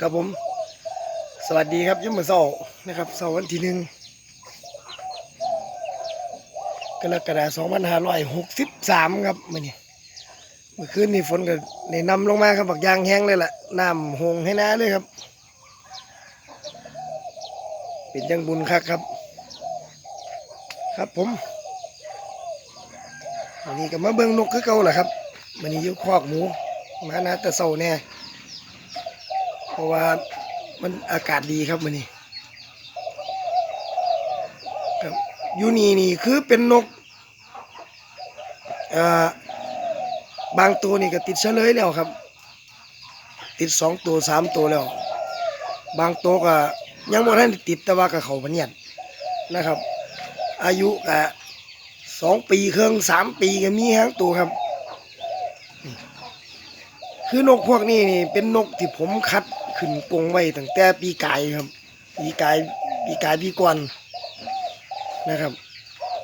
ครับผม สวัสดีครับยมมือเสาร์นะครับเสาร์วันที่หนึ่งกรกฎาคม2563 ครับมื่อนี้เมื่อคืนนี้ฝนก็ในนำลงมาครับบักยางแห้งเลยล่ะน้ำหงให้น้าเลยครับ เป็นยังบุญคักครับ ครับผมวันนี้ก็มาเบิ่งนกคือเก่าแหละครับ วันนี้ยู่คอกหมูมานะแต่เสาร์แน่เพราะว่ามันอากาศดีครับมันนี่ยูนี่นี่คือเป็นนกเอ่อบางตัวนี่ก็ติดเฉลยแล้วครับ ติดสองตัวสามตัวแล้ว บางตัวก็ยังบ่ทันได้ติดแต่ว่าก็เขาพันยันนะครับ อายุก็สองปีเครึ่องสามปีก็มีทั้งตัวครับ คือนกพวกนี้นี่เป็นนกที่ผมคัดขึ้นกรงไว้ตั้งแต่ปีกายครับ ปีกายปีกายปีก่อนนะครับ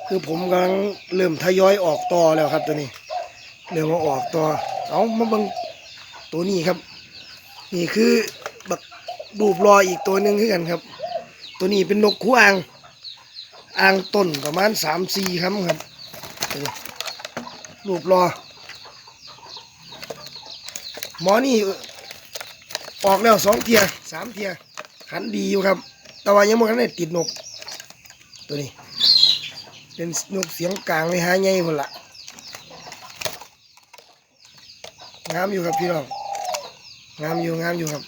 คือผมกำลังเริ่มทยอยออกต่อแล้วครับตัวนี้ เริ่มมาออกต่อเอามาบิ่งตัวนี้ครับ นี่คือบักดูบรออีกตัวหนึ่งคือกันครับ ตัวนี้เป็นนกคู่อ่างอ่างต้นประมาณสามสี่ครับครับรูปรอ หมอนี่ออกแล้วสองเทียสามเทียขันดีอยู่ครับ แต่ว่ายังไม่ทันได้ติดนก ตัวนี้ เป็นนกเสียงกลางเลยหาใหญ่หมดละงามอยู่ครับพี่น้องงามอยู่งามอยู่ครับ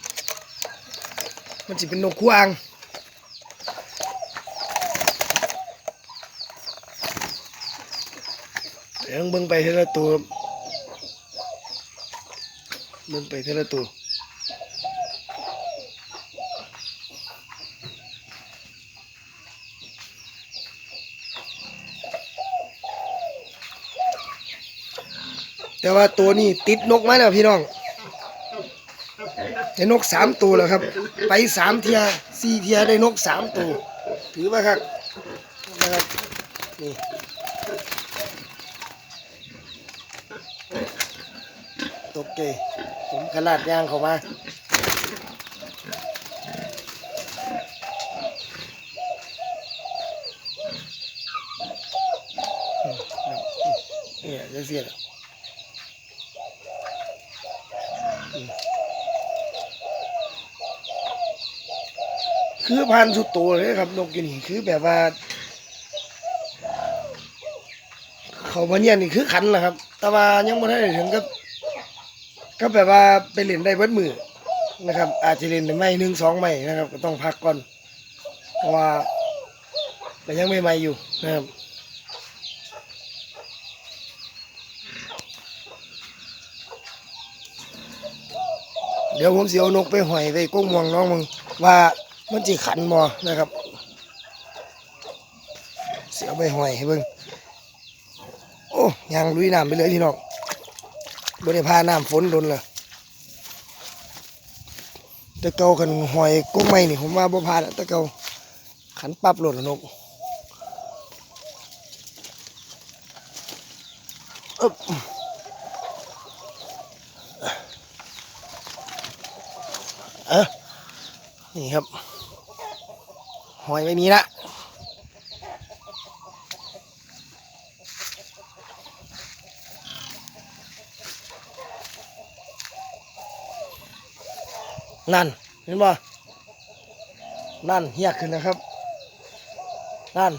มันจะเป็นนกคู่อ่างเดี๋ยวเบิ่งไปทีละตัว ครับเบิ่งไปเท่าละตัวแต่ว่าตัวนี้ติดนกมาแล้วพี่น้องได้นกสามตัวแล้วครับ ไปสามเทียสี่เทียได้นกสามตัว ถือว่าครับนะครับนี่ตกใจ ผมขนาดยางเขามาเนี่ยจะเสียแล้วคือพันสุดโตเลยครับนกอยู่นี่คือแบบว่า เขามาเนี่ยนี่คือขันแหละครับ แต่ว่ายังไม่ได้ถึงกับ ก็แบบว่าไปเล่นได้เบิดมือนะครับ อาจจะเล่นได้ไม่หนึ่งสองไม่นะครับ ก็ต้องพักก่อน เพราะว่ามันยังไม่ไม่อยู่นะครับเดี๋ยวผมเสียวนกไปหอยไปกุ้งมวงน้องมึงว่ามันจะขันมอนะครับ เสียไปหอยให้เบิ่งโอ้ยังลุยน้ำไปเลยพี่น้อง บริพาน้ำฝนโดนเลยตะเกากันหอยกุ้งไม่นี่ผมว่าบ่พาตะเกาขันปับหล่นแล้วนกอึ๊บเออนี่ครับ หอยไม่มีละ นั่นเห็นบ่นั่นเฮียขึ้นนะครับ นั่น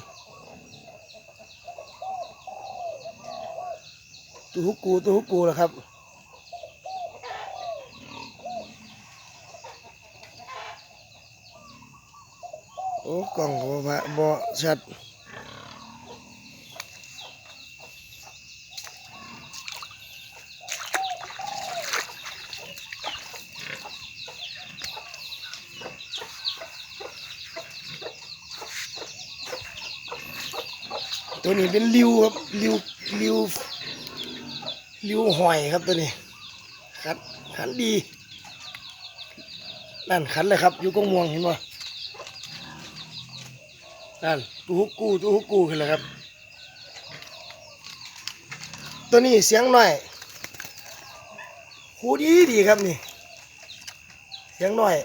ตูฮุกกูตูฮุกกูแล้วครับโอ้กล่องบ่บ่ชัด ตัวนี้เป็นริวครับริวริวริวหอยครับตัวนี้ขันขันดีนั่นขันเลยครับอยู่กงม่วงเห็นป่นั่นตู้ฮุกกูตู้ฮุกกูขึ้นเลยครับ ตัวนี้เสียงหน่อยครูดีดีครับนี่เสียงหน่อย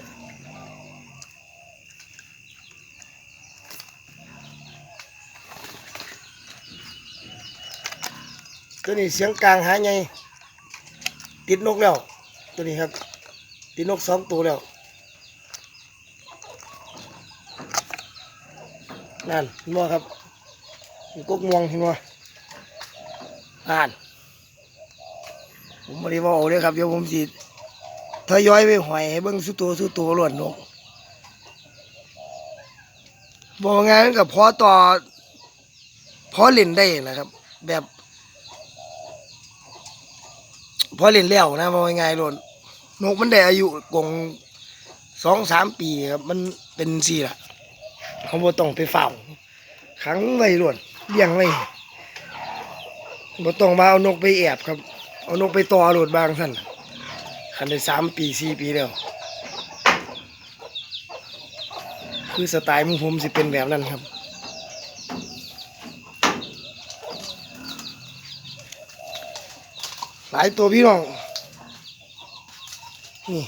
ตัวนี้เสียงกลางหายไงติดนกแล้ว ตัวนี้ครับ ติดนกสองตัวแล้ว นั่นเห็นบ่ครับมีกกงวงเห็นบ่อ่านผมไม่ได้บอกเลยครับเดี๋ยวผมสิทยอยไปหอยให้เบิ่งสุตัวสุตัวล้วนนกบอกงานกับพอต่อพอเล่นได้นะครับ แบบ พอเล่นแล้วนะบอกง่ายๆล้วนนกมันได้อายุกงสองสามปีครับมันเป็นสี่ละเขาบ่ต้องไปเฝ้าขังไว้ล้วนเลี้ยงไว้บ่ต้องมาเอานกไปแอบครับ เอานกไปต่อโหลดบางท่านคันได้สามปีสี่ปีแล้วคือสไตล์ของผมสิเป็นแบบนั้นครับ หลายตัวพี่น้อง นี่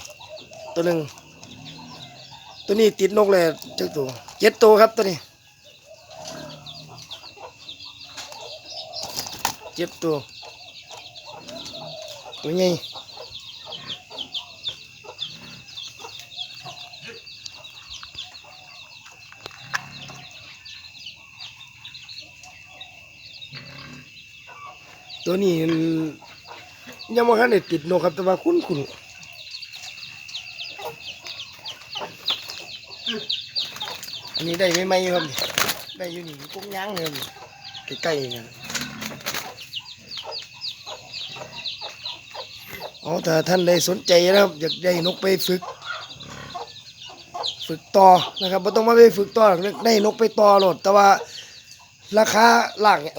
ตัวหนึ่ง ตัวนี้ติดนกเลยจักตัวเจ็ดตัวครับตัวนี้เจ็ดตัว ตัวใหญ่ตัวนี้ ยังไม่ทันได้ติดนกครับ แต่ว่าคุ้นคุ้นอันนี้ได้ไม่ไหมครับ ได้อยู่นี่กุ้งย่างเลยใกล้ๆนี่เอาถ้าท่านใดสนใจนะครับ อยากได้นกไปฝึก ฝึกต่อนะครับไม่ต้องมาไปฝึกต่อได้นกไปต่อโหลดแต่ว่าราคาหล่างเนี่ย